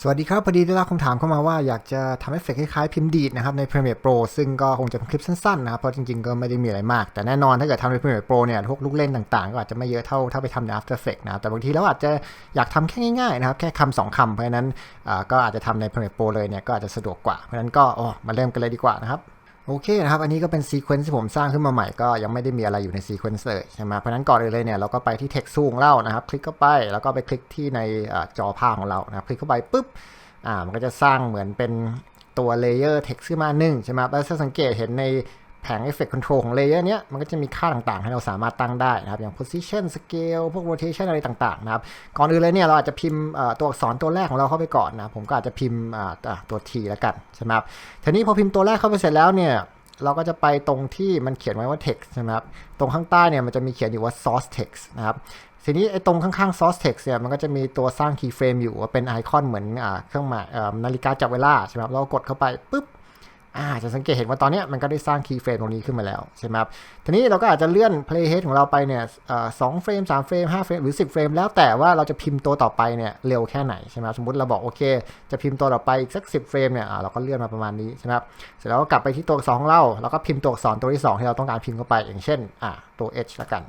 สวัสดีครับ พอดีได้รับคำถามเข้ามาว่าอยากจะทำเอฟเฟกคล้ายๆพิมพ์ดีดนะครับใน Premiere Pro ซึ่งก็คงจะเป็นคลิปสั้นๆนะครับ เพราะจริงๆ ก็ไม่ได้มีอะไรมาก แต่แน่นอนถ้าเกิดทำใน Premiere Pro เนี่ยพวกลูกเล่นต่างๆ ก็อาจจะไม่เยอะเท่าถ้าไปทำใน After Effects นะครับแต่บางทีเราอาจจะอยากทำแค่ง่ายๆนะครับแค่คำสองคำเพราะฉะนั้นก็อาจจะทำใน Premiere Pro เลยเนี่ยก็อาจจะสะดวกกว่าเพราะฉะนั้นก็มาเริ่มกันเลยดีกว่านะครับ โอเคนะครับ อันนี้ก็เป็นซีเควนซ์ที่ผมสร้างขึ้นมาใหม่ก็ยังไม่ได้มีอะไรอยู่ในซีเควนซ์เลยใช่ไหมเพราะนั้นก่อนอื่นเลยเนี่ยเราก็ไปที่ text ของเล่านะครับ คลิกเข้าไปแล้วก็ไปคลิกที่ในอจอภาพของเรานะคคลิกเข้าไปปุ๊บอ่ามันก็จะสร้างเหมือนเป็นตัวเลเยอร์ text ขึ้นมาหนึ่งใช่ไหมแล้วถ้าสังเกตเห็นใน แผง Effect Control ของเลเยอร์เนี้ยมันก็จะมีค่าต่างๆ ให้เราสามารถตั้งได้นะครับ อย่าง position scale พวก rotation อะไรต่างๆนะครับ ก่อนอื่นเลยเนี่ยเราอาจจะพิมพ์ตัวอักษรตัวแรกของเราเข้าไปก่อนนะ ผมก็อาจจะพิมพ์ตัว T แล้วกันใช่ไหมครับ ทีนี้พอพิมพ์ตัวแรกเข้าไปเสร็จแล้วเนี่ยเราก็จะไปตรงที่มันเขียนไว้ว่า text ใช่ไหมครับ ตรงข้างใต้เนี่ยมันจะมีเขียนอยู่ว่า source text นะครับ ทีนี้ไอ้ตรงข้างๆ source text เนี่ยมันก็จะมีตัวสร้าง keyframe อยู่ว่าเป็นไอคอนเหมือนอ่าเครื่องหมายนาฬิกาจับเวลาใช่ไหมครับ เรากดเข้าไปปุ๊บ อาจะสังเกตเห็นว่าตอนนี้มันก็ได้สร้าง keyframe ตรงนี้ขึ้นมาแล้วใช่ไหมครับ ทีนี้เราก็อาจจะเลื่อน playhead ของเราไปเนี่ยสองเฟรมสามเฟรมห้าเฟรมหรือ10เฟรมแล้วแต่ว่าเราจะพิมพ์ตัวต่อไปเนี่ยเร็วแค่ไหนใช่ไหมครับสมมติเราบอกโอเค จะพิมพ์ตัวต่อไปอีกสัก10เฟรมเนี่ยเราก็เลื่อนมาประมาณนี้ใช่ไหมครับ เสร็จแล้วก็กลับไปที่ตัวอักษรของเรา แล้วก็พิมพ์ตัวอักษรตัวที่2ที่เราต้องการพิมพ์เข้าไป อย่างเช่นตัว h ละกัน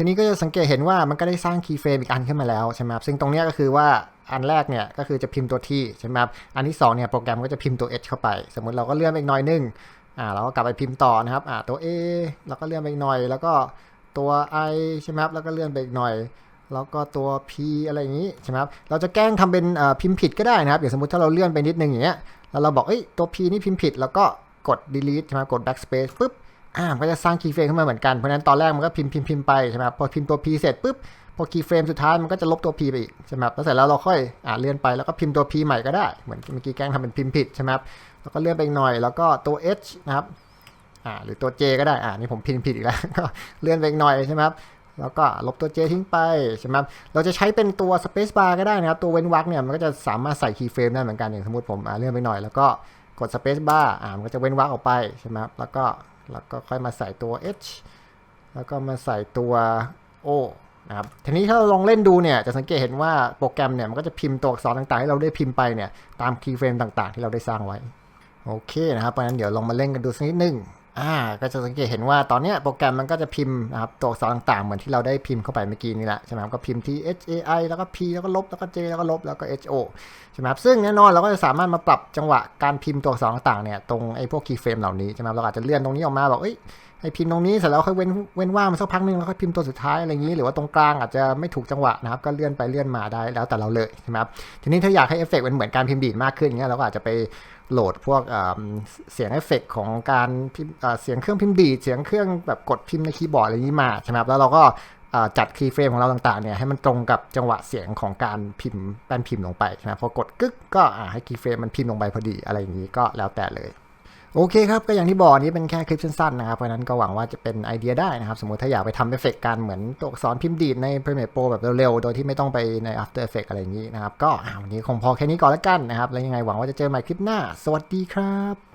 ทีนี้ก็จะสังเกตเห็นว่ามันก็ได้สร้าง key frame อีกอันขึ้นมาแล้วใช่ไหมครับซึ่งตรงนี้ก็คือว่าอันแรกเนี่ยก็คือจะพิมพ์ตัว t ใช่ไหมครับอันที่2เนี่ยโปรแกรมก็จะพิมพ์ตัว h เข้าไป สมมุติเราก็เลื่อนไปอีกหน่อยนึงอ่าเราก็กลับไปพิมพ์ต่อนะครับอ่าตัว a แล้วก็เลื่อนไปอีกหน่อย แล้วก็ตัว i ใช่ไหมครับแล้วก็เลื่อนไปอีกหน่อยแล้วก็ตัว p อะไรอย่างนี้ใช่ไหมครับ เราจะแกล้งทำเป็นอ่พิมพ์ผิดก็ได้นะครับ อย่างสมมติถ้าเราเลื่อนไปนิดนึงอย่างเงี้ย แล้วเราบอกเอ้ยตัว p นี่พิมพ์ผิด แล้วก็กด delete ใช่ไหมกด backspace ปุ๊บ อ่ามันก็จะสร้าง keyframe ขึ้นมาเหมือนกัน เพราะนั้นตอนแรกมันก็พิมพ์พิมพ์พิมพ์ไปใช่ไหมครับพอพิมพ์ตัว p เสร็จปุ๊บพอ keyframe สุดท้ายมันก็จะลบตัว p ไปอีกใช่ไหมครับแล้วเสร็จแล้วเราค่อยอ่าเลื่อนไปแล้วก็พิมพ์ตัว p ใหม่ก็ได้เหมือนเมื่อกี้แกล้งทำเป็นพิมพ์ผิดใช่ไหมครับแล้วก็เลื่อนไปอีกหน่อยแล้วก็ตัว h นะครับอ่าหรือตัว j ก็ได้อ่านี่ผมพิมพ์ผิดอีกแล้วก็เลื่อนไปอีกหน่อยใช่ไหมครับแล้วก็ลบตัว j ทิ้งไปใช่ไหมเราจะใช้เป็นตัว space bar ก็ได้นะครับ ตัวเว้นวรรคเนี่ยมันก็จะสามารถใส่ keyframe ได้เหมือนกันอย่างสมมติผมอ่าเลื่อนไปหน่อย แล้วก็กด space bar อ่ามันก็จะเว้นวรรคออกไปใช่ไหมแล้วก็ แล้วก็ค่อยมาใส่ตัว h แล้วก็มาใส่ตัว o นะครับทีนี้ถ้าเราลองเล่นดูเนี่ยจะสังเกตเห็นว่าโปรแกรมเนี่ยมันก็จะพิมพ์ตัวอักษรต่างๆที่เราได้พิมพ์ไปเนี่ยตามคีย์เฟรมต่างๆ ที่เราได้สร้างไว้ โอเคนะครับเพราะฉะนั้นเดี๋ยวลองมาเล่นกันดูสักนิดนึง อ่าก็จะสังเกตเห็นว่าตอนนี้โปรแกรมมันก็จะพิมพ์นะครับตัวอักษรต่างๆ เหมือนที่เราได้พิมพ์เข้าไปเมื่อกี้นี่แหละใช่ไหมครับก็พิมพ์ที่ h a i แล้วก็ p แล้วก็ลบแล้วก็ j แล้วก็ลบแล้วก็ h o ใช่ไหมครับซึ่งแน่นอนเราก็จะสามารถมาปรับจังหวะการพิมพ์ตัวอักษรต่างๆเนี่ยตรงไอ้พวก keyframe เหล่านี้ใช่ไหมครับเราอาจจะเลื่อนตรงนี้ออกมาบอกเอ้ยให้พิมพ์ตรงนี้เสร็จแล้วค่อยเว้นเว้นว่างมาสักพักนึงแล้วค่อยพิมพ์ตัวสุดท้ายอะไรอย่างนี้ หรือว่าตรงกลางอาจจะไม่ถูกจังหวะนะครับก็เลื่อนไปเลื่อนมาได้แล้วแต่เราเลยใช่ไหมครับทีนี้ถ้าอยากให้เอฟเฟกต์มันเหมือนการพิมพ์ดีดมากขึ้นเงี้ยเราก็อาจจะไป โหลดพวกเสียงเอฟเฟกต์ของการพิมพ์เสียงเครื่องพิมพ์ดีดเสียงเครื่องแบบกดพิมพ์ในคีย์บอร์ดอะไรนี้มาใช่ไหมครับแล้วเราก็จัดคีย์เฟรมของเราต่างๆเนี่ยให้มันตรงกับจังหวะเสียงของการพิมพ์แป้นพิมพ์ลงไปใช่ไหมพอกดกึกก็ให้คีย์เฟรมมันพิมพ์ลงไปพอดีอะไรอย่างนี้ก็แล้วแต่เลย โอเคครับก็อย่างที่บอกนี้เป็นแค่คลิปสั้นๆนะครับเพราะนั้นก็หวังว่าจะเป็นไอเดียได้นะครับ สมมติถ้าอยากไปทำเอฟเฟกต์การเหมือนตัวอักษรพิมพ์ดีดใน Premiere Pro แบบเร็วๆ โดยที่ไม่ต้องไปใน After Effects อะไรอย่างนี้นะครับ ก็วันนี้คงพอแค่นี้ก่อนแล้วกันนะครับ แล้วยังไงหวังว่าจะเจอใหม่คลิปหน้า สวัสดีครับ